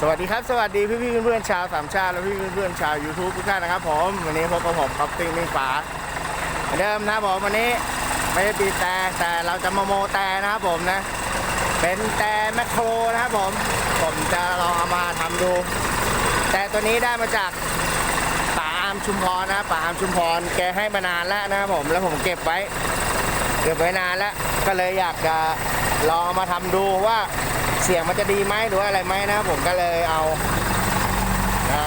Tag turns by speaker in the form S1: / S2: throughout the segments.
S1: สวัสดีครับ สวัสดีพี่พี่ๆเพื่อนๆชาวสามชาติและพี่ๆเพื่อนๆชาว YouTube ทุกท่านนะครับผมวันนี้พบกับผมครับติ้งมิ่งฝาเหมือนเดิมนะครับผมวันนี้ไม่ได้ตีแต่แต่เราจะมาโมแต่นะครับผมนะ เป็นแต่แมคโครนะครับผม ผมจะลองเอามาทำดู แต่ตัวนี้ได้มาจากป่าอามชุมพรนะป่าอามชุมพรแกให้มานานแล้วนะครับผมแล้วผมเก็บไว้ เก็บไว้นานแล้วก็เลยอยากจะลองมาทำดูว่า เสียงมันจะดีไหมหรือว่าอะไรไหมนะ ผมก็เลยเอานะ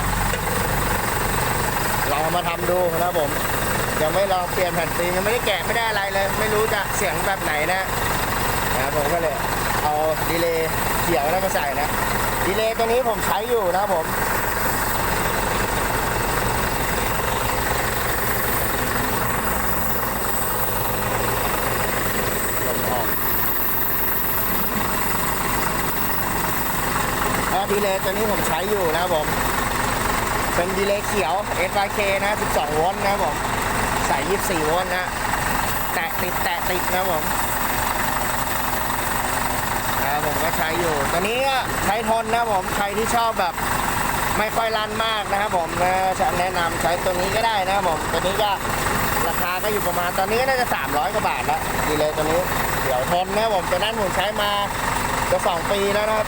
S1: ลองมาทำดูนะผมยังไม่ลองเปลี่ยนแผ่นซียังไม่ได้แกะไม่ได้อะไรเลย ไม่รู้จะเสียงแบบไหนนะนะผมก็เลยเอาดีเลย์เขียวนั้นมาใส่นะดีเลย์ตัวนี้ผมใช้อยู่นะผม ลมออกแล้ว ดีเลย์ตัวนี้ผมใช้อยู่นะผมเป็นดีเลย์เขียว SYK นะ 12 โวลต์นะผมใส่ 24 โวลต์นะ แตะติดแตะติดนะผมนะผมก็ใช้อยู่ ตัวนี้ก็ใช้ทนนะผม ใครที่ชอบแบบไม่ค่อยรันมากนะครับผมนะจะแนะนำใช้ตัวนี้ก็ได้นะครับผม ตัวนี้ก็ราคาก็อยู่ประมาณ ตอนนี้ก็น่าจะ 300 กว่าบาทแล้วดีเลยตัวนี้ เดี๋ยวทนนะผมตัวนั้นผมใช้มาจะสองปีแล้วนะครับ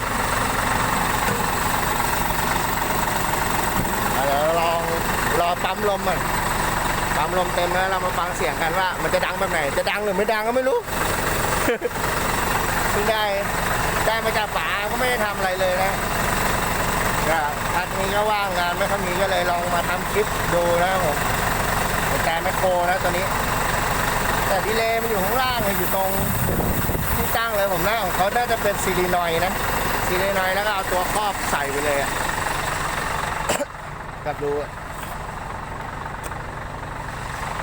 S1: อะเดี๋ยวลองรอปั๊มลมก่อนปั๊มลมเต็มแล้วเรามาฟังเสียงกันว่า มันจะดังแบบไหน จะดังหรือไม่ดังก็ไม่รู้เพิ่งได้ได้มาจากป๋าก็ไม่ได้ทำอะไรเลยนะก็พักนี้ก็ว่างงานไม่ค่อยมีก็เลยลองมาทำคลิปดูนะครับผมแต่แมคโครนะตัวนี้ แต่ดีเลย์มันอยู่ข้างล่างอยู่ตรงที่ตั้งเลยผมนะของเขาน่าจะเป็นซีรีนอยด์นะซีรีนอยด์แล้วก็เอาตัวครอบใส่ไปเลยอะ กับดูอะ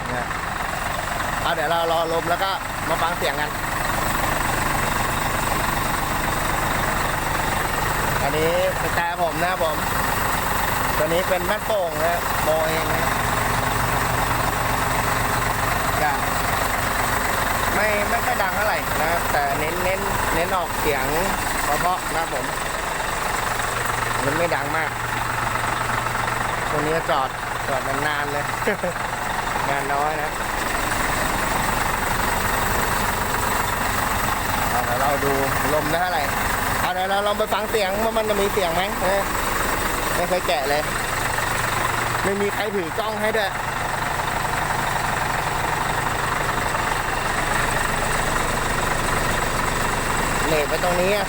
S1: เนี่ยเอาเดี๋ยวเรารอลมแล้วก็มาฟังเสียงกัน อันนี้เป็นแต่ผมนะครับผม ตัวนี้เป็นแม่โป่งนะโมเองนะจะไม่ไม่ค่อยดังเท่าไหร่นะครับ แต่เน้นเน้นเน้นออกเสียงเพราะๆนะครับผม มันไม่ดังมาก ตัวนี้จอดจอดนานๆเลย งานน้อยนะเอาเดี๋ยวเราดูลมได้เท่าไหร่เอาเดี๋ยวเราลองไปฟังเสียงว่ามันจะมีเสียงไหมไม่เคยแกะเลย ไม่มีใครถือกล้องให้ด้วยเหน็บไปตรงนี้อะ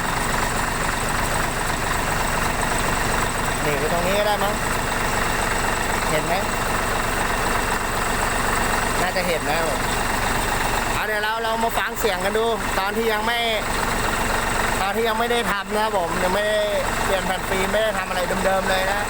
S1: เหน็บไปตรงนี้ก็ได้มั้ง เห็นไหมน่าจะเห็นนะผมเอาเดี๋ยวเราเรามาฟังเสียงกันดู ตอนที่ยังไม่ ตอนที่ยังไม่ได้ทำนะผมยังไม่ได้เปลี่ยนแผ่นฟิล์มไม่ได้ทำอะไรเดิมๆเลยนะ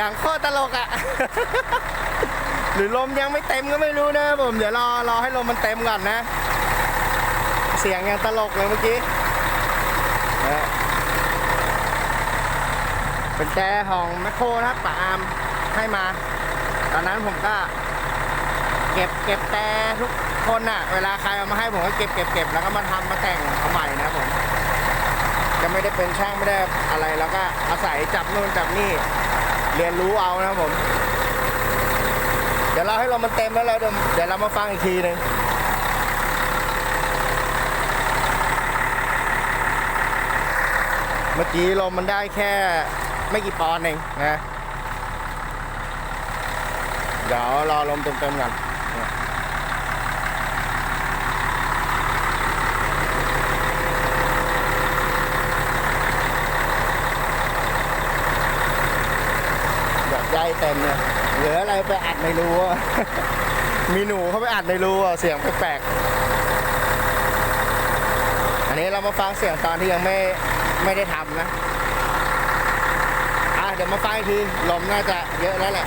S1: เสียงโคตรตลกอะ่ะ หรือลมยังไม่เต็มก็ไม่รู้นะผม เดี๋ยวรอรอให้ลมมันเต็มก่อนนะ เสียงยังตลกเลยเมื่อกี้เป็นแจของแมคโครนะครับป่าอามให้มา ตอนนั้นผมก็ เก็บเก็บแต่ทุกคนอะ่ะ เวลาใครเอามาให้ผมก็เก็บเก็บเก็บแล้วก็มาทำมาแต่งเอาใหม่นะผมจะไม่ได้เป็นช่างไม่ได้อะไรแล้วก็อาศัยจับนู่นจับนี่ เรียนรู้เอานะครับผม เดี๋ยวเราให้ลมมันเต็มแล้วเราเดี๋ยวเดี๋ยวเรามาฟังอีกทีหนึ่งเมื่อกี้ลมมันได้แค่ไม่กี่ปอนด์เองนะ เดี๋ยวรอลมเต็มๆก่อนเนี่ย เต็มเนี่ยเหลืออะไรไปอัดในรูอะมีหนูเข้าไปอัดในรูอะเสียงแปลกๆอันนี้เรามาฟังเสียงตอนที่ยังไม่ไม่ได้ทำนะอะเดี๋ยวมาฟังอีกทีลมน่าจะเยอะแล้วแหละ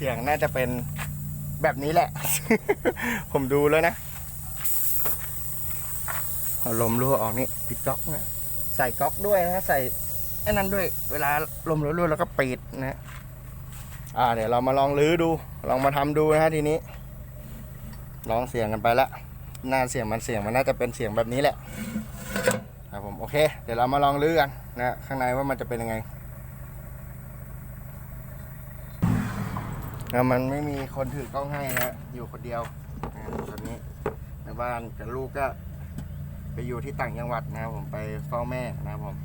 S1: สียงน่าจะเป็นแบบนี้แหละ ผมดูแล้วนะลมรั่วออกนี่ปิดก๊อกนะใส่ก๊อกด้วยนะใส่ไอ้นั้นด้วย เวลาลมรั่วๆแล้วก็ปิดนะอ่าเดี๋ยวเรามาลองลื้อดู ลองมาทำดูนะทีนี้ ลองเสียงกันไปละน้าเสียงมันเสียงมันน่าจะเป็นเสียงแบบนี้แหละครับผมโอเค เดี๋ยวเรามาลองลื้อกันนะข้างในว่ามันจะเป็นยังไง แล้วมันไม่มีคนถือกล้องให้นะอยู่คนเดียวนะตอนนี้ในบ้านกับลูกก็ ไปอยู่ที่ต่างจังหวัดนะครับผมไปเฝ้าแม่นะครับผม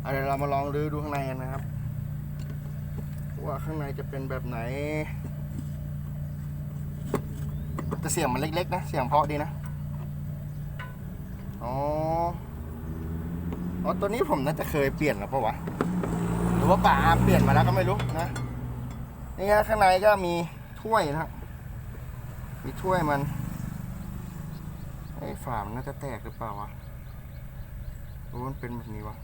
S1: เอาเดี๋ยวเรามาลองรื้อดูข้างในกันนะครับ ว่าข้างในจะเป็นแบบไหนแต่เสียงมันเล็กๆนะ เสียงเพาะดีนะ อ๋อ อ๋อ ตัวนี้ผมน่าจะเคยเปลี่ยนแล้วปะวะ หรือว่าป่าเปลี่ยนมาแล้วก็ไม่รู้นะ นี่ฮะข้างในก็มีถ้วยนะครับมีถ้วยมันไอ้ฝามันน่าจะแตกหรือเปล่าวะรู้มันเป็นแบบนี้วะ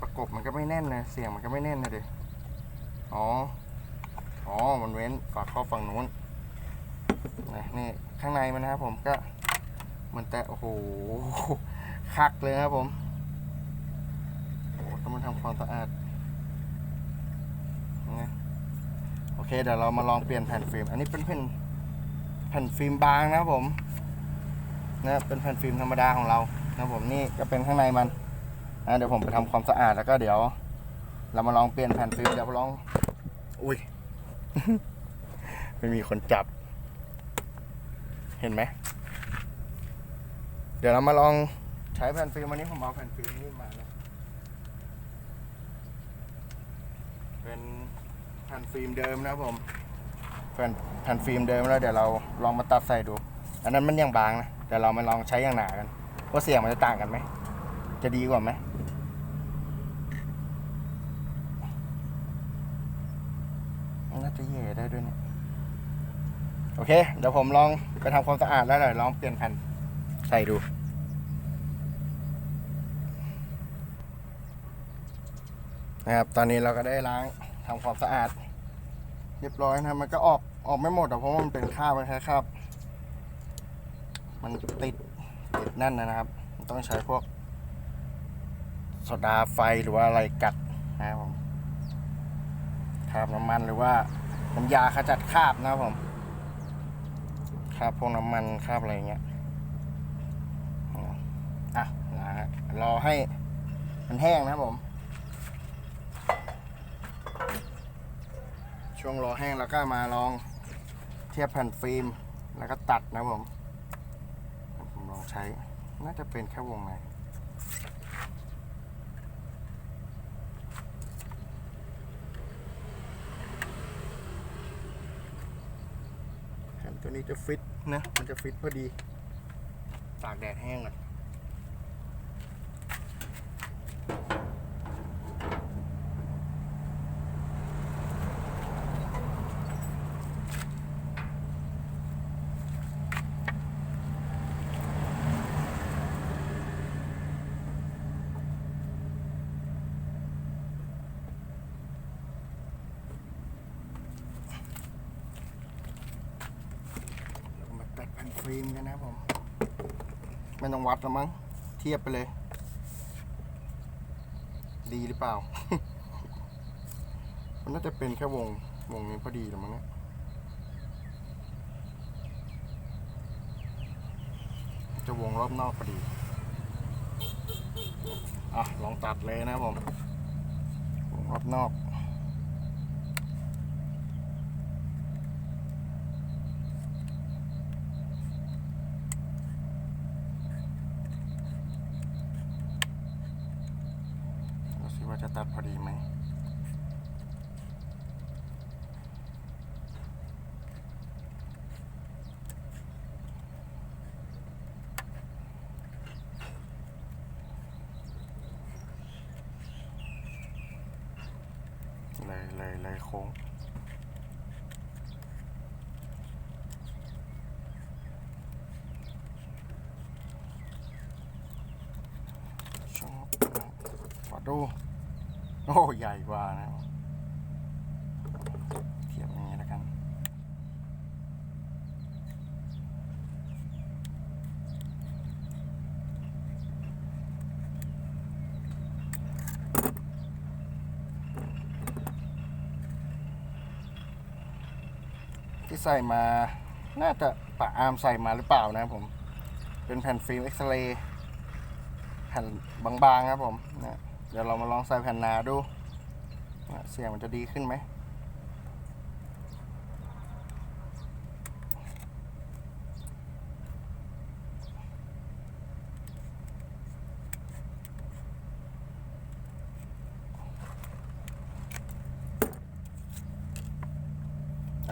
S1: ประกบมันก็ไม่แน่นนะเสียงมันก็ไม่แน่นนะเด็อ๋อ อ๋อ มันเว้นฝาครอบฝั่งนู้นนะนี่ข้างในมันนะครับผมก็มันแต่โอ้โหคักเลยครับผมโอ้ต้องมาทำความสะอาด นะโอ เคเดี๋ยวเรามาลองเปลี่ยนแผ่นฟิล์ม อันนี้เป็นแผ่นแผ่นฟิล์มบางนะครับผมนะเป็นแผ่นฟิล์มธรรมดาของเรานะผมนี่ก็เป็นข้างในมันนะเดี๋ยวผมไปทำความสะอาดแล้วก็เดี๋ยว เรามาลองเปลี่ยนแผ่นฟิล์มเดี๋ยวลอง อุ้ยไม่มีคนจับ เห็นไหมเดี๋ยวเรามาลองใช้แผ่นฟิล์มวันนี้ผมเอาแผ่นฟิล์มนี่มานะ เป็นแผ่นฟิล์มเดิมนะครับผมแผ่นแผ่นฟิล์มเดิมแล้วเดี๋ยวเราลองมาตัดใส่ดู อันนั้นมันยังบางนะเดี๋ยวเรามาลองใช้อย่างหนากันว่าเสียงมันจะต่างกันไหมจะดีกว่าไหมน่าจะแย่ได้ด้วยเนี่ยโอเค เดี๋ยวผมลองไปทำความสะอาดแล้วเดี๋ยวลองเปลี่ยนแผ่นใส่ดูนะครับตอนนี้เราก็ได้ล้างทำความสะอาด เรียบร้อยนะครับมันก็ออกออกไม่หมดอะเพราะว่ามันเป็นคราบนแค่คราบมันติดติดแน่นนะครับ ต้องใช้พวกโซดาไฟหรือว่าอะไรกัดนะครับผมคราบน้ำมันหรือว่าน้ำยาขจัดคราบนะครับผมคราบพวกน้ำมันคราบอะไรเงี้ยอะนะฮะรอให้มันแห้งนะครับผม ช่วงรอแห้งแล้วก็มาลองเทียบแผ่นฟิล์ม แล้วก็ตัดนะผมผมลองใช้น่าจะเป็นแค่วงในแผ่นตัวนี้จะฟิตนะ มันจะฟิตพอดี ตากแดดแห้งก่อน เรามา ตัดแผ่นฟิล์มกันนะครับผม ไม่ต้องวัดแล้วมั้ง เทียบไปเลย ดีหรือเปล่า มันน่าจะเป็นแค่วง วงนี้พอดีหรือมั้งเนี่ยจะวงรอบนอกพอดี อะ ลองตัดเลยนะครับผมรอบนอก ดูสิว่าจะตัดพอดีไหม เลยเลยเลยโค้งชอบนะขอดู โอ้ ใหญ่กว่านะ เทียบอย่างนี้แล้วกัน ที่ใส่มา น่าจะปะอาร์มใส่มาหรือเปล่านะครับผม เป็นแผ่นฟิล์มเอ็กซเรย์แผ่นบางๆครับผมนะเดี๋ยวเรามาลองใส่แผ่นหนาดูเสียงมันจะดีขึ้นไหม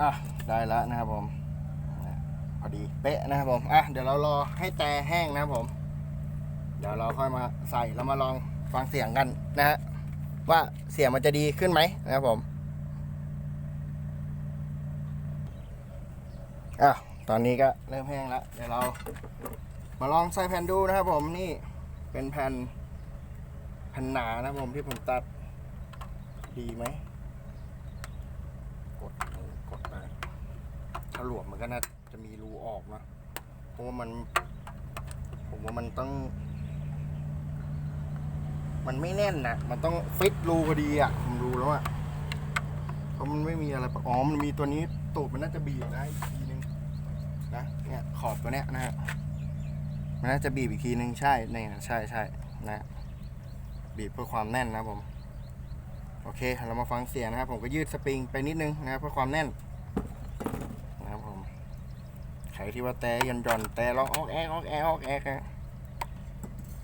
S1: อะ ได้แล้วนะครับผมพอดีเป๊ะนะครับผมอะเดี๋ยวเรารอให้แต่แห้งนะครับผม เดี๋ยวเราค่อยมาใส่แล้วมาลองฟังเสียงกันนะฮะว่าเสียงมันจะดีขึ้นไหมนะครับผมอะตอนนี้ก็เริ่มแห้งแล้วเดี๋ยวเรามาลองใส่แผ่นดูนะครับผมนี่เป็นแผ่นแผ่นหนานะครับผมที่ผมตัดดีไหม กดกดไปถ้าห ลวมมันก็น่าจะมีรูออกนะเพราะว่ามัน ผมว่ามันต้อง มันไม่แน่นนะมันต้องฟิตรูพอดีอะผมดูแล้วอะเพราะมันไม่มีอะไรอ๋อมันมีตัวนี้ตูดมันน่าจะบีบนะอีกทีนึงนะเนี่ยขอบตัวเนี้ยนะฮะมันน่าจะบีบอีกทีนึงใช่เนี่ยใช่ใช่นะ บีบเพื่อความแน่นนะผมโอเค เรามาฟังเสียงนะครับ ผมก็ยืดสปริงไปนิดนึงนะครับเพื่อความแน่นนะครับผม ใค รที่ว่าแต่ยันย่อนแต่ร้องออกแอกออกแอกออกแอกอะ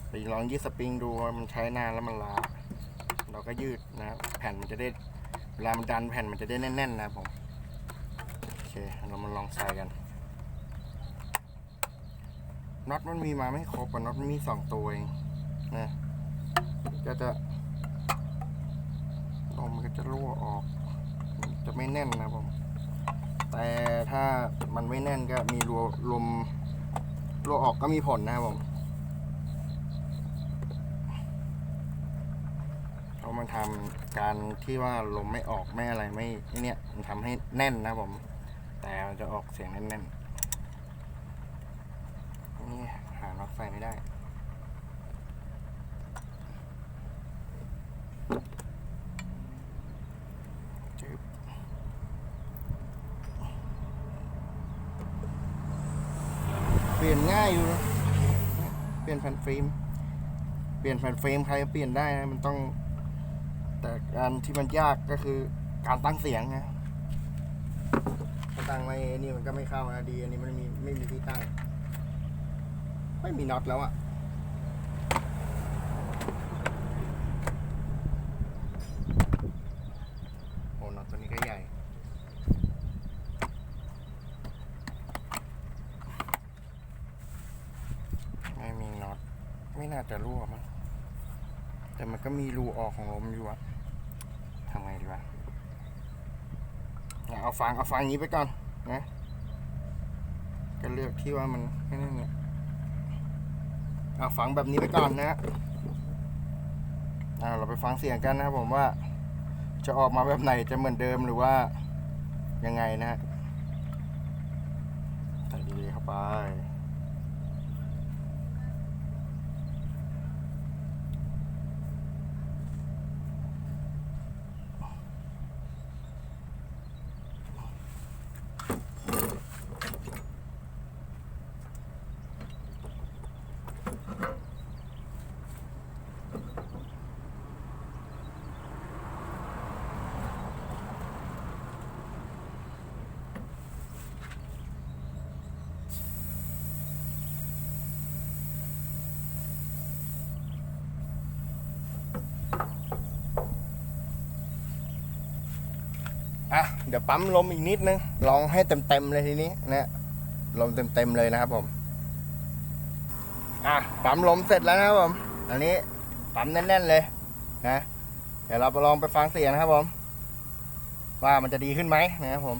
S1: ไปลองยืดสปริงดูมันใช้นานแล้วมันล้าเราก็ยืดนะแผ่นมันจะได้เวลามันดันแผ่นมันจะได้แน่น ๆ นะผมโอเคเรามาลองใส่กันน็อตมันมีมาไม่ครบอะน็อตมันมีสองตัวเองนะก็จะลมมันก็จะรั่วออก จะไม่แน่นนะผม แต่ถ้ามันไม่แน่นก็มีรัวลมรัวออกก็มีผลนะครับผมเพราะมันทำการที่ว่าลมไม่ออกไม่อะไรไม่เนี่ยมันทำให้แน่นนะผมแต่มันจะออกเสียงแน่นๆนี่หาน็อตใส่ไม่ได้ จึ๊บ เปลี่ยนง่ายอยู่นะเปลี่ยนแผ่นฟิล์ม เปลี่ยนแผ่นฟิล์มใครก็เปลี่ยนได้นะมันต้อง แต่การที่มันยากก็คือการตั้งเสียงนะตั้งไม่นี่มันก็ไม่เข้านะดี อันนี้มันมีไม่มีที่ตั้ง ไม่มีน็อตแล้วอะโอ้น็อตตัวนี้ก็ใหญ่ ไม่มีน็อต ไม่น่าจะ รั่วมั้งแต่มันก็มีรูออกของลมอยู่อะทำไงดีวะเอาฟังเอาฟังอย่างนี้ไปก่อนนะก็เลือกที่ว่ามันแค่นั้นเนี่ยเอาฟังแบบนี้ไปก่อนนะเราไปฟังเสียงกันนะครับผมว่า จะออกมาแบบไหนจะเหมือนเดิมหรือว่ายังไงนะฮะใส่ดีๆเข้าไป เดี๋ยวปั๊มลมอีกนิดนึงลองให้เต็มๆเลยทีนี้นะลมเต็มๆเลยนะครับผม อะปั๊มลมเสร็จแล้วนะครับผม อันนี้ปั๊มแน่นๆเลยนะ เดี๋ยวเราไปลองไปฟังเสียงนะครับผม ว่ามันจะดีขึ้นไหมนะครับผม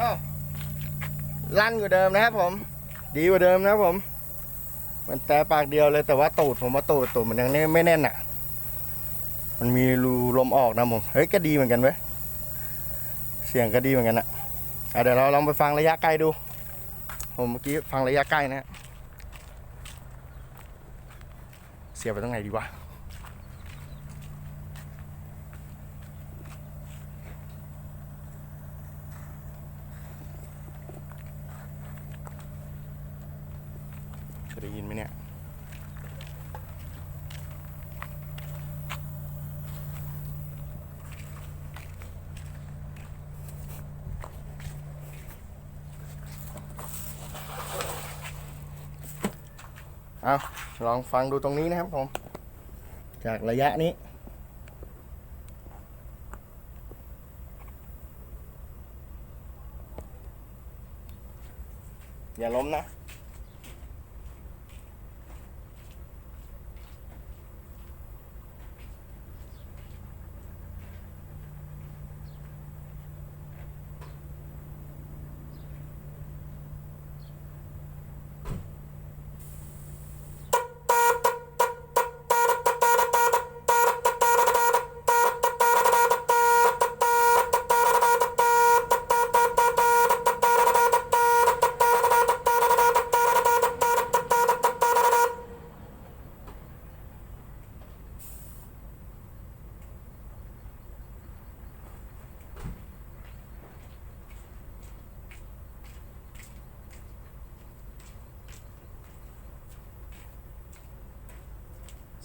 S1: อ้าวลั่นกว่าเดิมนะครับผม ดีกว่าเดิมนะครับผม มันแต่ปากเดียวเลยแต่ว่าตูดผมว่าตูดตูดมันยังไม่แน่นอะ มันมีรูลมออกนะผม เฮ้ยก็ดีเหมือนกันเว้ย เสียงก็ดีเหมือนกันอะอะเดี๋ยวเราลองไปฟังระยะไกลดู ผมเมื่อกี้ฟังระยะใกล้นะฮะเสียบไปตรงไหนดีวะ จะได้ยินไหมเนี่ยเอาลองฟังดูตรงนี้นะครับผม จากระยะนี้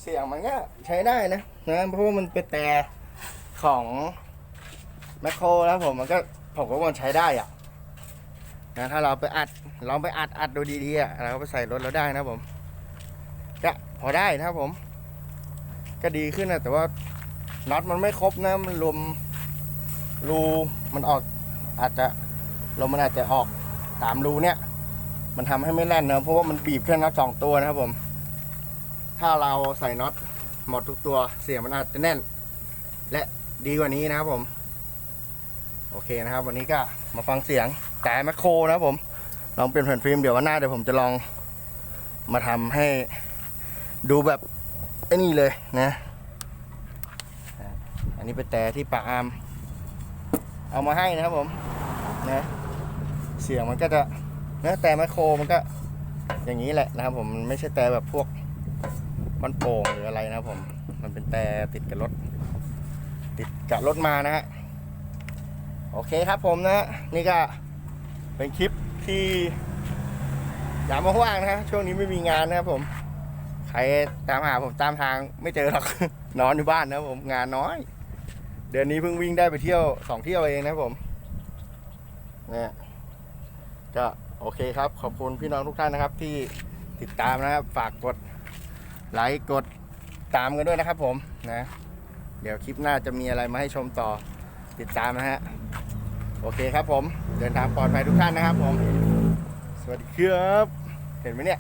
S1: เสียงมันก็ใช้ได้นะนะเพราะว่ามันเป็นแต่ของแมคโครแล้วผมมันก็ผมก็มันใช้ได้อะนะถ้าเราไปอัดลองไปอัดอัดดูดีๆอะเราไปใส่รถเราได้นะผมก็พอได้นะผม ก็ดีขึ้นนะแต่ว่าน็อตมันไม่ครบนะมันลมรูมันออกอาจจะลมมันอาจจะออกตามรูเนี่ย มันทำให้ไม่แน่นนะเพราะว่ามันบีบแค่น็อตสองตัวนะครับผม ถ้าเราใส่น็อตหมดทุกตัวเสียงมันอาจจะแน่น และดีกว่านี้นะครับผม โอเคนะครับ วันนี้ก็มาฟังเสียงแต่แมคโครนะครับผม ลองเปลี่ยนแผ่นฟิล์มเดี๋ยววันหน้าเดี๋ยวผมจะลองมาทำให้ดูแบบไอ้นี่เลยนะ อันนี้เป็นแต่ที่ปะอาม เอามาให้นะครับผมนะเสียงมันก็จะนะแต่แมคโครมันก็อย่างนี้แหละนะครับผมไม่ใช่แต่แบบพวก มันโป่งหรืออะไรนะผม มันเป็นแต่ติดกับรถ ติดกับรถมานะฮะ โอเคครับผมนะ นี่ก็เป็นคลิปที่ยามว่างนะฮะ ช่วงนี้ไม่มีงานนะครับผม ใครตามหาผมตามทางไม่เจอหรอก นอนอยู่บ้านนะผม งานน้อย เดือนนี้เพิ่งวิ่งได้ไปเที่ยวสองเที่ยวเองนะผมเนี่ยก็โอเคครับ ขอบคุณพี่น้องทุกท่านนะครับ ที่ติดตามนะครับ ฝากกด ไลค์กดตามกันด้วยนะครับผมนะเดี๋ยวคลิปหน้าจะมีอะไรมาให้ชมต่อติดตามนะฮะโอเคครับผม เดินทางปลอดภัยทุกท่านนะครับผม สวัสดีครับ เห็นไหมเนี่ย